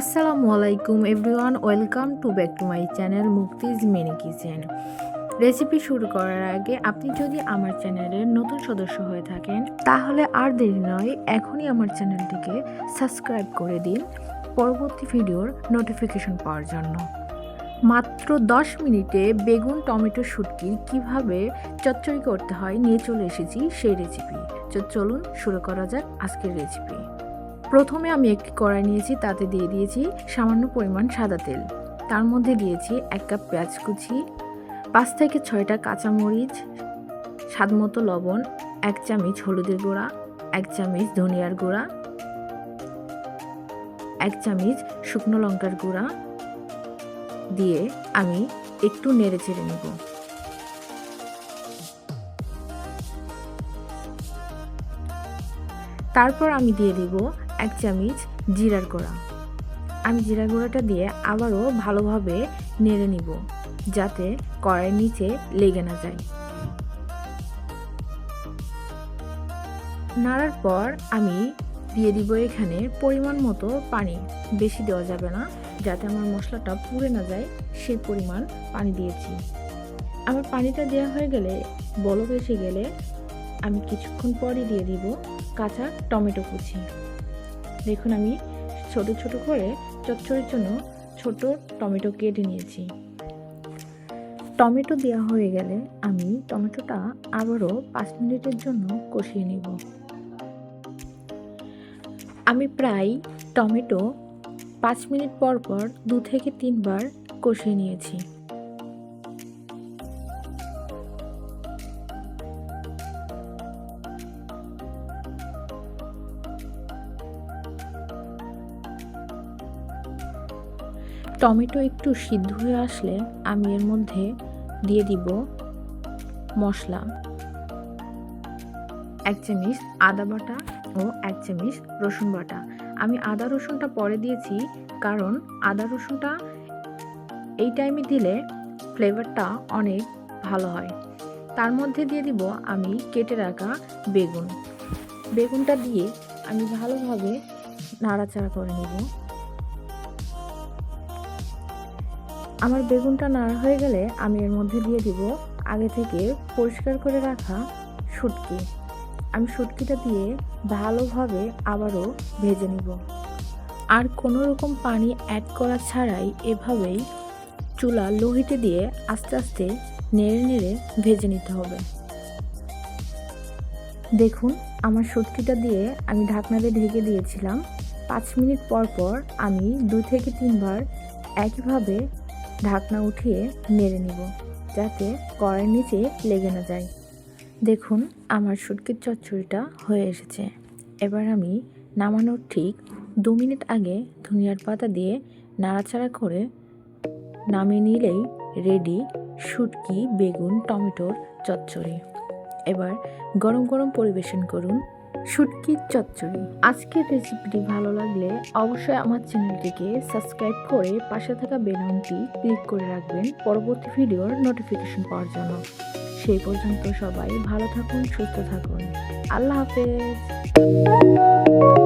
আসসালামু আলাইকুম everyone, welcome to back to my channel Mukti's mini kitchen. Recipe শুরু করার আগে আপনি যদি আমার চ্যানেলের নতুন সদস্য হয়ে থাকেন, তাহলে আর দেরি নয়, এখনই আমার চ্যানেলটিকে সাবস্ক্রাইব করে দিন পরবর্তী ভিডিওর নোটিফিকেশন পাওয়ার জন্য। মাত্র 10 মিনিটে বেগুন, টমেটো, শুটকি কীভাবে চচ্চড়ি করতে হয় নিয়ে চলে এসেছি সেই রেসিপি চলুন শুরু করা যাক আজকের রেসিপি প্রথমে আমি একটি কড়াই নিয়েছি, তাতে দিয়ে দিয়েছি সামান্য পরিমাণ সাদা তেল। তার মধ্যে দিয়েছি এক কাপ পেঁয়াজ কুচি, পাঁচ থেকে ছয়টা কাঁচামরিচ স্বাদ মতো লবণ, এক চামচ হলুদের গুঁড়া, এক চামচ ধনিয়ার গুঁড়া, এক চামচ শুকনো লঙ্কার গুঁড়া দিয়ে আমি একটু নেড়ে চেড়ে নেব। তারপর আমি দিয়ে দিব এক চামচ জিরার গুঁড়া। আমি জিরার গুঁড়াটা দিয়ে আবারও ভালোভাবে নেড়ে নিব, যাতে কড়াইয়ের নিচে লেগে না যায়। নাড়ার পর আমি দিয়ে দিব এখানে পরিমাণ মতো পানি। বেশি দেওয়া যাবে না, যাতে আমার মশলাটা পুড়ে না যায় সেই পরিমাণ পানি দিয়েছি। আমার পানিটা দেওয়া হয়ে গেলে, বলক এসে গেলে আমি কিছুক্ষণ পরই দিয়ে দিব কাঁচা টমেটো কুচি। দেখুন আমি ছোট ছোট করে চচ্চড়ির জন্য ছোট টমেটো কেটে নিয়েছি। টমেটো দেওয়া হয়ে গেলে আমি টমেটোটা আবারও পাঁচ মিনিটের জন্য কষিয়ে নিব। আমি প্রায় টমেটো পাঁচ মিনিট পর পর দু থেকে তিনবার কষিয়ে নিয়েছি। টমেটো একটু সিদ্ধ হয়ে আসলে আমি এর মধ্যে দিয়ে দিব মশলা। এক চামচ আদা বাটা ও এক চামচ রসুন বাটা। আমি আদা রসুনটা পরে দিয়েছি কারণ আদা রসুনটা এই টাইমে দিলে ফ্লেভারটা অনেক ভালো হয়। তার মধ্যে দিয়ে দিব আমি কেটে রাখা বেগুন। বেগুনটা দিয়ে আমি ভালোভাবে নাড়াচাড়া করে নেব। আমার বেগুনটা নাড়া হয়ে গেলে আমি এর মধ্যে দিয়ে দিব আগে থেকে পরিষ্কার করে রাখা শুটকি। আমি শুটকিটা দিয়ে ভালোভাবে আবারও ভেজে নিব। আর কোনো রকম পানি অ্যাড করা ছাড়াই এভাবেই চুলা লোহিতে দিয়ে আস্তে আস্তে নেড়ে নেড়ে ভেজে নিতে হবে। দেখুন, আমার শুটকিটা দিয়ে আমি ঢাকনাতে ঢেকে দিয়েছিলাম। পাঁচ মিনিট পর পর আমি দু থেকে তিনবার একইভাবে ঢাকনা উঠিয়ে নেড়ে নিব, যাতে কড়াইয়ের নিচে লেগে না যায়। দেখুন, আমার শুটকির চচ্চড়িটা হয়ে এসেছে। এবার আমি নামানোর ঠিক দু মিনিট আগে ধনিয়ার পাতা দিয়ে নাড়াচাড়া করে নামিয়ে নিলেই রেডি শুটকি বেগুন, টমেটোর চচ্চড়ি। এবার গরম গরম পরিবেশন করুন। শুটকির চচ্চড়ি। আজকের রেসিপিটি ভালো লাগলে অবশ্যই আমার চ্যানেলটিকে সাবস্ক্রাইব করে পাশে থাকা বেলনটি ক্লিক করে রাখবেন পরবর্তী ভিডিওর নোটিফিকেশন পাওয়ার জন্য। সেই পর্যন্ত সবাই ভালো থাকুন, সুস্থ থাকুন। আল্লাহ হাফেজ।